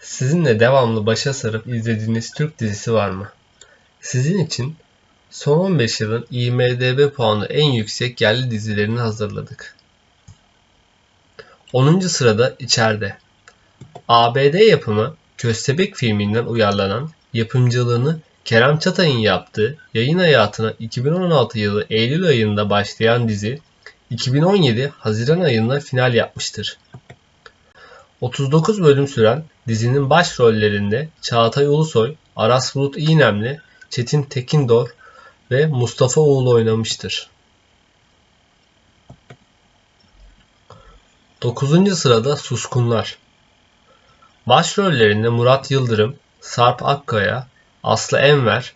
Sizinle devamlı başa sarıp izlediğiniz Türk dizisi var mı? Sizin için son 15 yılın IMDb puanı en yüksek yerli dizilerini hazırladık. 10. sırada İçeride. ABD yapımı Köstebek filminden uyarlanan yapımcılığını Kerem Çatay'ın yaptığı yayın hayatına 2016 yılı Eylül ayında başlayan dizi 2017 Haziran ayında final yapmıştır. 39 bölüm süren dizinin başrollerinde Çağatay Ulusoy, Aras Bulut İynemli, Çetin Tekindor ve Mustafa Uğul oynamıştır. 9. sırada Suskunlar. Başrollerinde Murat Yıldırım, Sarp Akkaya, Aslı Enver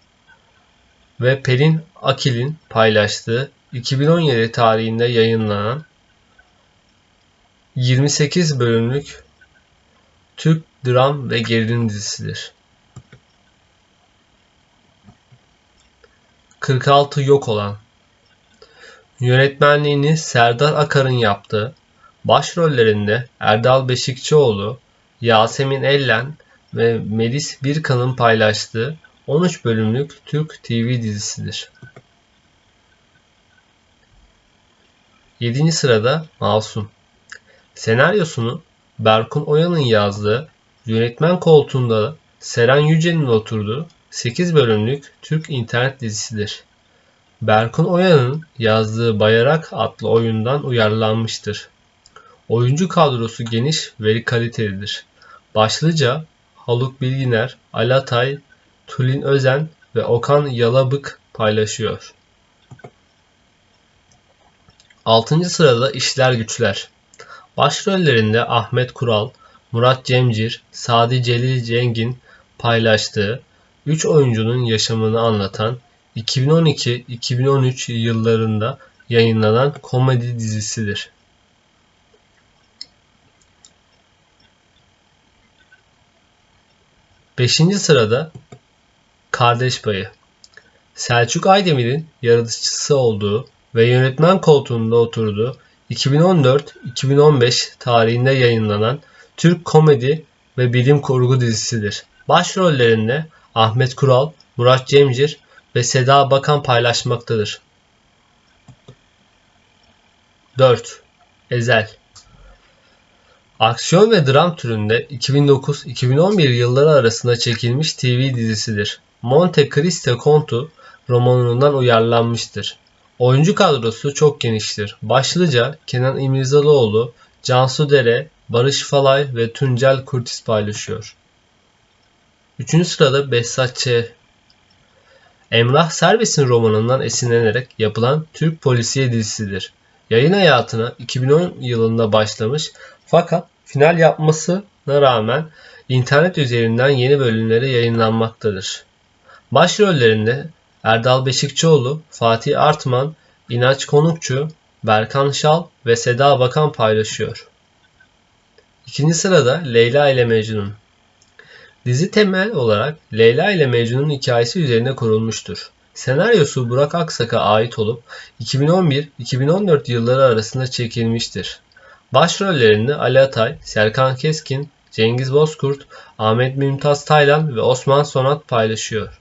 ve Pelin Akil'in paylaştığı 2017 tarihinde yayınlanan 28 bölümlük Türk dram ve gerilim dizisidir. 46 Yok Olan Yönetmenliğini Serdar Akar'ın yaptığı, başrollerinde Erdal Beşikçioğlu, Yasemin Ellen ve Melis Birkan'ın paylaştığı 13 bölümlük Türk TV dizisidir. 7. sırada Masum. Senaryosunu Berkun Oya'nın yazdığı, yönetmen koltuğunda Seren Yücel'in oturduğu 8 bölümlük Türk internet dizisidir. Berkun Oya'nın yazdığı Bayarak adlı oyundan uyarlanmıştır. Oyuncu kadrosu geniş ve kalitelidir. Başlıca Haluk Bilginer, Alatay, Tulin Özen ve Okan Yalabık paylaşıyor. 6. sırada İşler Güçler. Başrollerinde Ahmet Kural, Murat Cemcir, Sadi Celil Cengin paylaştığı 3 oyuncunun yaşamını anlatan 2012-2013 yıllarında yayınlanan komedi dizisidir. Beşinci sırada Kardeş Payı. Selçuk Aydemir'in yaratıcısı olduğu ve yönetmen koltuğunda oturduğu 2014-2015 tarihinde yayınlanan Türk komedi ve bilim kurgu dizisidir. Başrollerinde Ahmet Kural, Murat Cemcir ve Seda Bakan paylaşmaktadır. 4. Ezel Aksiyon ve dram türünde 2009-2011 yılları arasında çekilmiş TV dizisidir. Monte Cristo Kontu romanından uyarlanmıştır. Oyuncu kadrosu çok geniştir. Başlıca Kenan İmirzalıoğlu, Cansu Dere, Barış Falay ve Tuncel Kurtiz paylaşıyor. Üçüncü sırada Behzat Ç. Emrah Serbest'in romanından esinlenerek yapılan Türk polisiye dizisidir. Yayın hayatına 2010 yılında başlamış fakat final yapmasına rağmen internet üzerinden yeni bölümleri yayınlanmaktadır. Başrollerinde Erdal Beşikçioğlu, Fatih Artman, İnaç Konukçu, Berkan Şal ve Seda Bakan paylaşıyor. İkinci sırada Leyla ile Mecnun. Dizi temel olarak Leyla ile Mecnun'un hikayesi üzerine kurulmuştur. Senaryosu Burak Aksak'a ait olup 2011-2014 yılları arasında çekilmiştir. Başrollerinde Ali Atay, Serkan Keskin, Cengiz Bozkurt, Ahmet Mümtaz Taylan ve Osman Sonat paylaşıyor.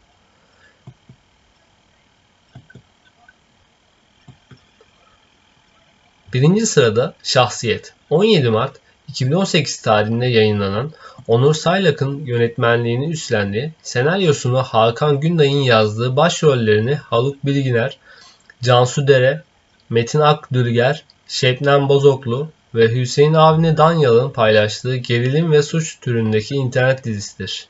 Birinci sırada Şahsiyet. 17 Mart 2018 tarihinde yayınlanan Onur Saylak'ın yönetmenliğini üstlendiği, senaryosunu Hakan Günday'ın yazdığı başrollerini Haluk Bilginer, Cansu Dere, Metin Akdülger, Şebnem Bozoklu ve Hüseyin Avni Danyal'ın paylaştığı gerilim ve suç türündeki internet dizisidir.